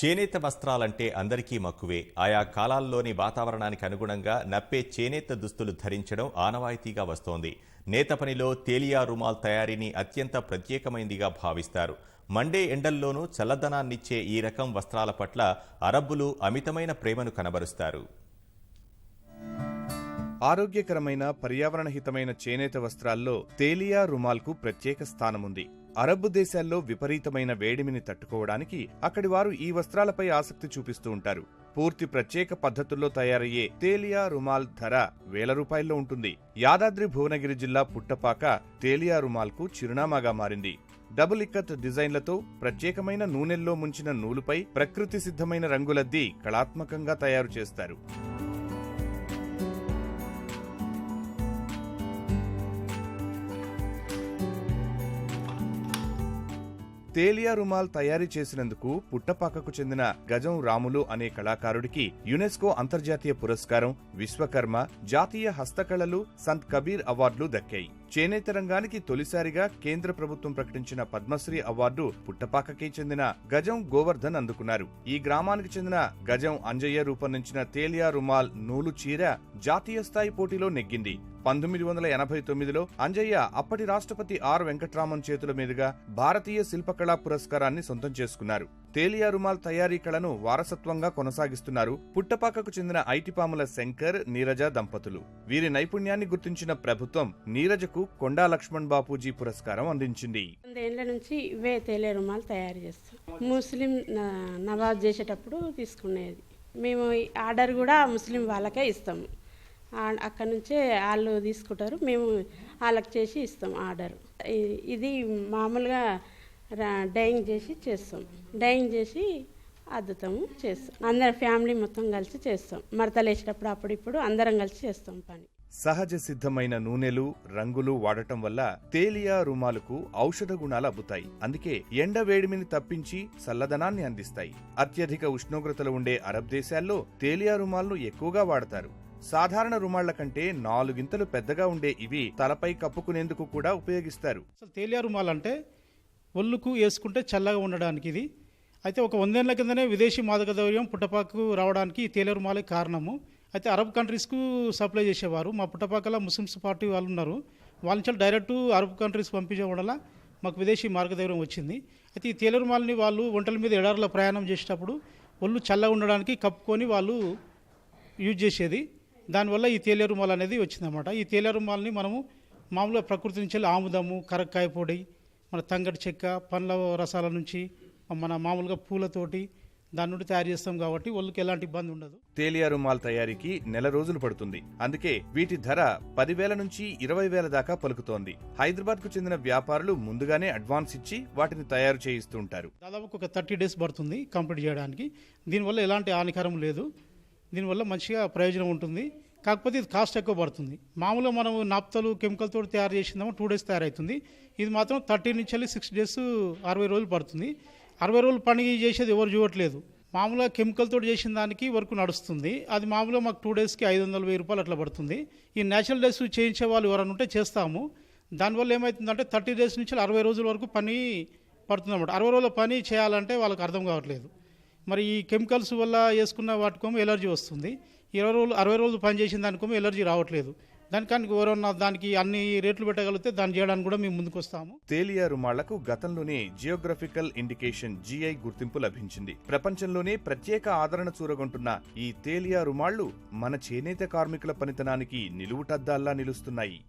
చేనేత వస్త్రాలంటే అందరికీ మక్కువే. ఆయా కాలాల్లోని వాతావరణానికి అనుగుణంగా నప్పే చేనేత దుస్తులు ధరించడం ఆనవాయితీగా వస్తోంది. నేత పనిలో తేలియా రుమాల్ తయారీని అత్యంత ప్రత్యేకమైందిగా భావిస్తారు. మండే ఎండల్లోనూ చల్లదనాన్నిచ్చే ఈ రకం వస్త్రాల పట్ల అరబ్బులు అమితమైన ప్రేమను కనబరుస్తారు. ఆరోగ్యకరమైన పర్యావరణ హితమైన చేనేత వస్త్రాల్లో తేలియా రుమాల్కు ప్రత్యేక స్థానముంది. అరబ్బు దేశాల్లో విపరీతమైన వేడిమిని తట్టుకోవడానికి అక్కడి వారు ఈ వస్త్రాలపై ఆసక్తి చూపిస్తూ ఉంటారు. పూర్తి ప్రత్యేక పద్ధతుల్లో తయారయ్యే తేలియా రుమాల్ ధర వేల రూపాయల్లో ఉంటుంది. యాదాద్రి భువనగిరి జిల్లా పుట్టపాక తేలియా రుమాల్కు చిరునామాగా మారింది. డబుల్ ఇక్కత్ డిజైన్లతో ప్రత్యేకమైన నూనెల్లో ముంచిన నూలుపై ప్రకృతి సిద్ధమైన రంగులద్ది కళాత్మకంగా తయారు చేస్తారు. తేలియా రుమాల్ తయారీ చేసినందుకు పుట్టపాకకు చెందిన గజం రాములు అనే కళాకారుడికి యునెస్కో అంతర్జాతీయ పురస్కారం విశ్వకర్మ జాతీయ హస్తకళలు సంత్ కబీర్ అవార్డులు దక్కాయి. చేనేత రంగానికి తొలిసారిగా కేంద్ర ప్రభుత్వం ప్రకటించిన పద్మశ్రీ అవార్డు పుట్టపాకకి చెందిన గజం గోవర్ధన్ అందుకున్నారు. ఈ గ్రామానికి చెందిన గజం అంజయ్య రూపొందించిన తేలియా రుమాల్ నూలు చీర జాతీయ స్థాయి పోటీలో నెగ్గింది. పంతొమ్మిది వందల ఎనభై తొమ్మిదిలో అంజయ్య అప్పటి రాష్ట్రపతి ఆర్ వెంకట్రామన్ చేతుల మీదుగా భారతీయ శిల్పకళా పురస్కారాన్ని సొంతం చేసుకున్నారు. తేలియా రుమాల్ తయారీ కళను వారసత్వంగా కొనసాగిస్తున్నారు పుట్టపాకకు చెందిన ఐటిపాముల శంకర్ నీరజ దంపతులు. వీరి నైపుణ్యాన్ని గుర్తించిన ప్రభుత్వం నీరజకు కొండా లక్ష్మణ్ బాపూజీ పురస్కారం అందించింది. వందేళ్ళ నుంచి ఇవే తేలియా రుమాలు తయారు చేస్తాం. ముస్లిం నవాజ్ చేసేటప్పుడు తీసుకునేది. మేము ఆర్డర్ కూడా ముస్లిం వాళ్ళకే ఇస్తాము. అక్కడ నుంచే వాళ్ళు తీసుకుంటారు. మేము వాళ్ళకి చేసి ఇస్తాం ఆర్డర్. ఇది మామూలుగా రా- డైయింగ్ చేసి చేస్తాం. డైయింగ్ చేసి అద్దుతాము చేస్తాం. అందరం ఫ్యామిలీ మొత్తం కలిసి చేస్తాం. మడతలు వేసేటప్పుడు అప్పుడిప్పుడు అందరం కలిసి చేస్తాం పని. సహజ సిద్ధమైన నూనెలు రంగులు వాడటం వల్ల తేలియా రుమాలకు ఔషధ గుణాలు అబ్బుతాయి. అందుకే ఎండ వేడిమిని తప్పించి చల్లదనాన్ని అందిస్తాయి. అత్యధిక ఉష్ణోగ్రతలు ఉండే అరబ్ దేశాల్లో తేలియా రుమాలను ఎక్కువగా వాడతారు. సాధారణ రుమాళ్ళ కంటే నాలుగింతలు పెద్దగా ఉండే ఇవి తలపై కప్పుకునేందుకు కూడా ఉపయోగిస్తారు. అసలు తేలియా రుమాలు అంటే ఒళ్ళుకు వేసుకుంటే చల్లగా ఉండడానికి ఇది. అయితే ఒక వందేళ్ళ కిందనే విదేశీ మాదక ద్రవ్యం పుట్టపాకు రావడానికి ఈ తేలియా రుమాలే కారణము. అయితే అరబ్ కంట్రీస్కు సప్లై చేసేవారు. మా పుట్టపాకలో ముస్లిమ్స్ పార్టీ వాళ్ళు ఉన్నారు. వాళ్ళ నుంచి డైరెక్ట్ అరబ్ కంట్రీస్ పంపించడం వల్ల మాకు విదేశీ మార్గద్రవ్యం వచ్చింది. అయితే ఈ తేలియా వాళ్ళు ఒంటల మీద ఎడారిలో ప్రయాణం చేసేటప్పుడు ఒళ్ళు చల్లగా ఉండడానికి కప్పుకొని వాళ్ళు యూజ్ చేసేది. దానివల్ల ఈ తేలియ రుమాల్ అనేది వచ్చిందన్నమాట. ఈ తేలియ రుమాల్ని మనము మామూలుగా ప్రకృతి నుంచి ఆముదము కరక్కాయ పొడి మన తంగడి చెక్క పండ్ల రసాల నుంచి మన మామూలుగా పూలతోటి దాని నుండి తయారు చేస్తాం కాబట్టి ఒళ్ళుకి ఎలాంటి ఇబ్బంది ఉండదు. తేలియా రుమాల్ తయారీకి నెల రోజులు పడుతుంది. అందుకే వీటి ధర పదివేల నుంచి ఇరవై వేల దాకా పలుకుతోంది. హైదరాబాద్కు చెందిన వ్యాపారులు ముందుగానే అడ్వాన్స్ ఇచ్చి వాటిని తయారు చేయిస్తూ ఉంటారు. దాదాపు ఒక థర్టీ డేస్ పడుతుంది కంప్లీట్ చేయడానికి. దీనివల్ల ఎలాంటి హానికరం లేదు. దీనివల్ల మంచిగా ప్రయోజనం ఉంటుంది. కాకపోతే ఇది కాస్ట్ ఎక్కువ పడుతుంది. మామూలుగా మనం నాప్తలు కెమికల్తో తయారు చేసిందామో టూ డేస్ తయారవుతుంది. ఇది మాత్రం థర్టీ నుంచి వెళ్ళి సిక్స్ డేస్ అరవై రోజులు పడుతుంది. అరవై రోజులు పని చేసేది ఎవరు చూడట్లేదు. మామూలుగా కెమికల్తో చేసిన దానికి వరకు నడుస్తుంది. అది మామూలుగా మాకు టూ డేస్కి ఐదు వందల వెయ్యి రూపాయలు అట్లా పడుతుంది. ఈ నేచురల్ డేస్ చేయించే వాళ్ళు ఎవరైనా ఉంటే చేస్తాము. దానివల్ల ఏమవుతుందంటే థర్టీ డేస్ నుంచి అరవై రోజుల వరకు పని పడుతుంది అనమాట అరవై రోజుల పని చేయాలంటే వాళ్ళకి అర్థం కావట్లేదు. మరి ఈ కెమికల్స్ వల్ల వేసుకున్న వాటికోమో ఎలర్జీ వస్తుంది. ఇరవై రోజులు అరవై రోజులు పనిచేసిన దానికోమో ఎలర్జీ రావట్లేదు. దానికానికి ఎవరన్నా దానికి అన్ని రేట్లు పెట్టగలిగితే దాన్ని చేయడానికి కూడా మేము ముందుకు వస్తాము తేలియా రుమాళ్ళకు గతంలోనే జియోగ్రఫికల్ ఇండికేషన్ జిఐ గుర్తింపు లభించింది. ప్రపంచంలోనే ప్రత్యేక ఆదరణ చూరగొంటున్న ఈ తేలియా రుమాళ్ళు మన చేనేత కార్మికుల పనితనానికి నిలువుటద్దాల్లా నిలుస్తున్నాయి.